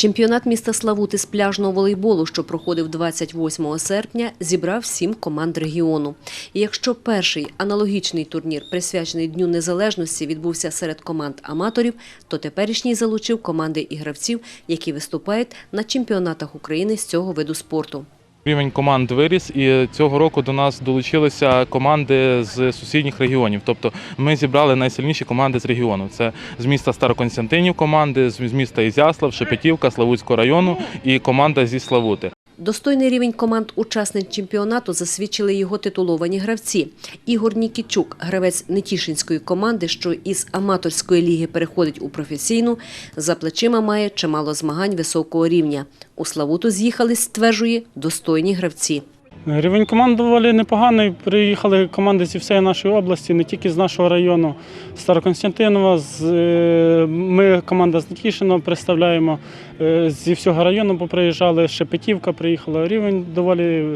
Чемпіонат міста Славути з пляжного волейболу, що проходив 28 серпня, зібрав сім команд регіону. І якщо перший аналогічний турнір, присвячений Дню Незалежності, відбувся серед команд аматорів, то теперішній залучив команди і гравців, які виступають на чемпіонатах України з цього виду спорту. Рівень команд виріс, і цього року до нас долучилися команди з сусідніх регіонів. Тобто ми зібрали найсильніші команди з регіону. Це з міста Староконстантинів команди, з міста Ізяслав, Шепетівка, Славутського району і команда зі Славути. Достойний рівень команд учасниць чемпіонату засвідчили його титуловані гравці. Ігор Нікічук, гравець Нетішинської команди, що із аматорської ліги переходить у професійну, за плечима має чимало змагань високого рівня. У Славуту з'їхались, стверджує, достойні гравці. Рівень команд доволі непоганий. Приїхали команди зі всієї нашої області, не тільки з нашого району Староконстантинова. Е, ми команда з Нетішина представляємо. Е, Зі всього району поприїжджали, Шепетівка приїхала. Рівень доволі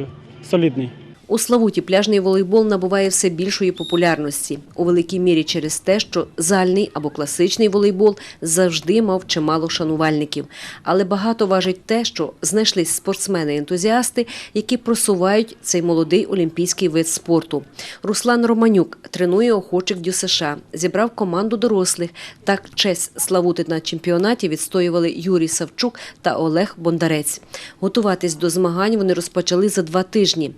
солідний. У Славуті пляжний волейбол набуває все більшої популярності, у великій мірі через те, що зальний або класичний волейбол завжди мав чимало шанувальників. Але багато важить те, що знайшлись спортсмени-ентузіасти, які просувають цей молодий олімпійський вид спорту. Руслан Романюк тренує охочих ДЮСШ, зібрав команду дорослих. Так честь Славути на чемпіонаті відстоювали Юрій Савчук та Олег Бондарець. Готуватись до змагань вони розпочали за два тижні.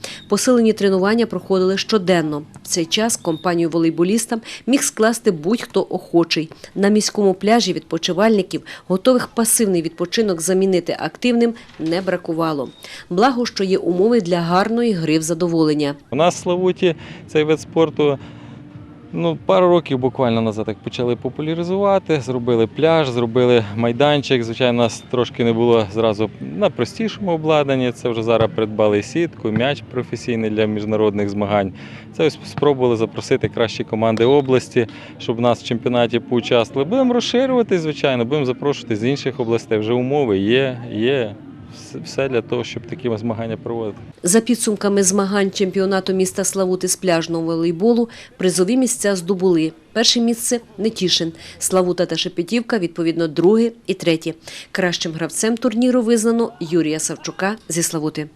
Посилені тренування проходили щоденно. В цей час компанію волейболістам міг скласти будь-хто охочий. На міському пляжі відпочивальників, готових пасивний відпочинок замінити активним, не бракувало. Благо, що є умови для гарної гри в задоволення. У нас в Славуті цей вид спорту ну, пару років буквально назад так почали популяризувати, зробили пляж, зробили майданчик. Звичайно, нас трошки не було зразу на простішому обладнанні. Це вже зараз придбали сітку, м'яч професійний для міжнародних змагань. Це ось спробували запросити кращі команди області, щоб нас в чемпіонаті поучаствували. Будемо розширювати, звичайно, будемо запрошувати з інших областей. Вже умови є, є. Все- для того, щоб такі змагання проводити. За підсумками змагань чемпіонату міста Славути з пляжного волейболу призові місця здобули. Перше місце Нетішин, Славута та Шепетівка, відповідно, друге і третє. Кращим гравцем турніру визнано Юрія Савчука зі Славути.